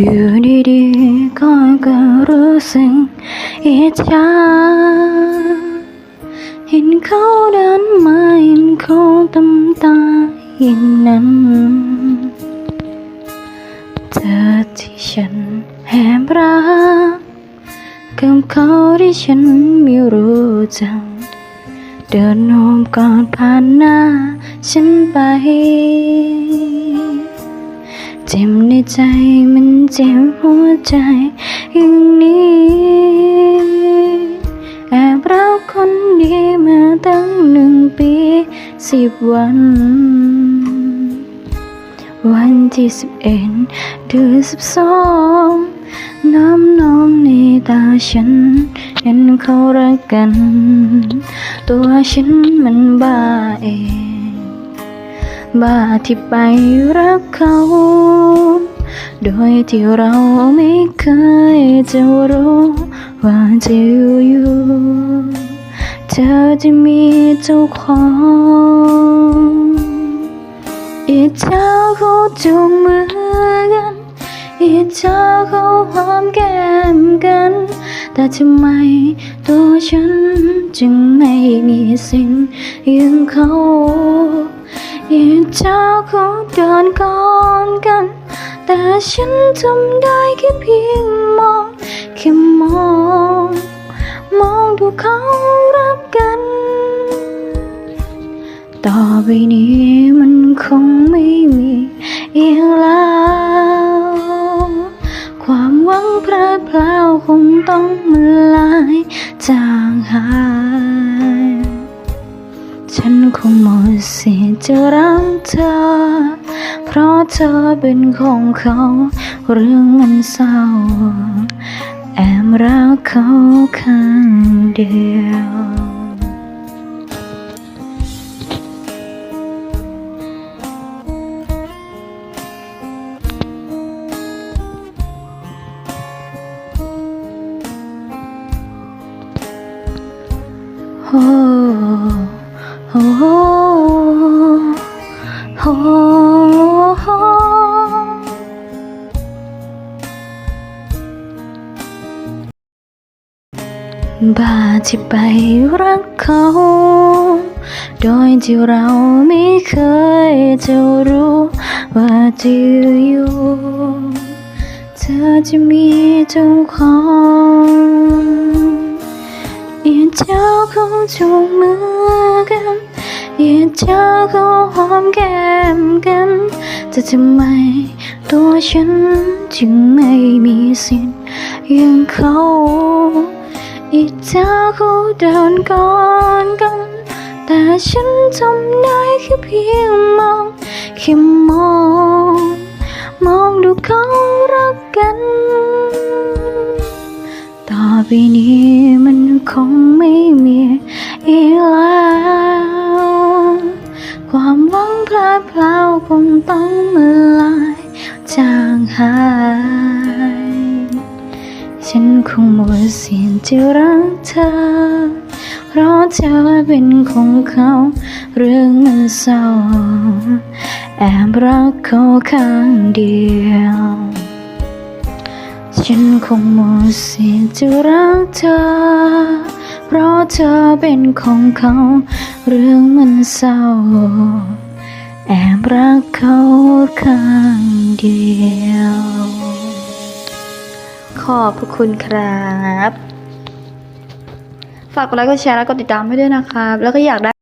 อยู่ดีๆก็ก็รู้สึกอิจฉาเห็นเขาเดินมาเห็นเขาตำตาอย่างนั้น เธอที่ฉันแอบรักกับเขาที่ฉันไม่รู้จักเดินโอมกอดผ่านหน้าฉันไป จ็บในใจมันเจ็บหัวใจอย่างนี้แอบรักคนดีมาตั้งหนึ่งปีสิบวัน วันที่สิบเอ็ดเดือนสิบสองน้ำนองในตาฉันเห็นเขารักกัน ตัวฉันมันบ้าเอง บ้าที่ไปรักเขา โดยที่เราไม่เคยจะรู้ว่าจะอยู่เธอจะมีเจ้าของอิจฉาเขาจูงมือกันอิจฉาเขาหอมแก้มกัน แต่ทำไมตัวฉันจึงไม่มีสิ่งอย่างเขา อิจฉาเขาเดินก่อนกัน แต่ฉันทำได้แค่เพียงมองแค่มอง มองดูเขารักกัน ต่อไปนี้มันคงไม่มีอีกแล้ว ความหวังพลาดพลาวคงต้องมาลายจางหาย ฉันคงหมดสิทธิ์จะรักเธอ เพราะเธอเป็นของเขา เรื่องมันเศร้า แอบรักเขาข้างเดียว โอ้โอ้โอ้โอ้บ้าที่ไปรักเขา โดยที่เราไม่เคยจะรู้ว่าจะอยู่เธอจะมีเจ้าของ อิจฉาเขาจูงมือกันอิจฉาเขาหอมแก้มกันแต่ทำไมตัวฉันจึงไม่มีสิทธิ์อย่างเขาอิจฉาเขาเดินก่อนกัน แต่ฉันทำได้แค่เพียงมองแค่มองมองดูเขารักกัน ต่อไปนี้ คงต้องมาลายจางหาย ฉันคงหมดสิทธิ์จะรักเธอ เพราะเธอเป็นของเขา เรื่องมันเศร้าแอบรักเขาข้างเดียวฉันคงหมดสิทธิ์จะรักเธอ เพราะเธอเป็นของเขา เรื่องมันเศร้า แอบรักเขาข้างเดียว ขอบพระคุณครับ ฝากกดไลค์กดแชร์และกดติดตามให้ด้วยนะครับ แล้วก็อยากได้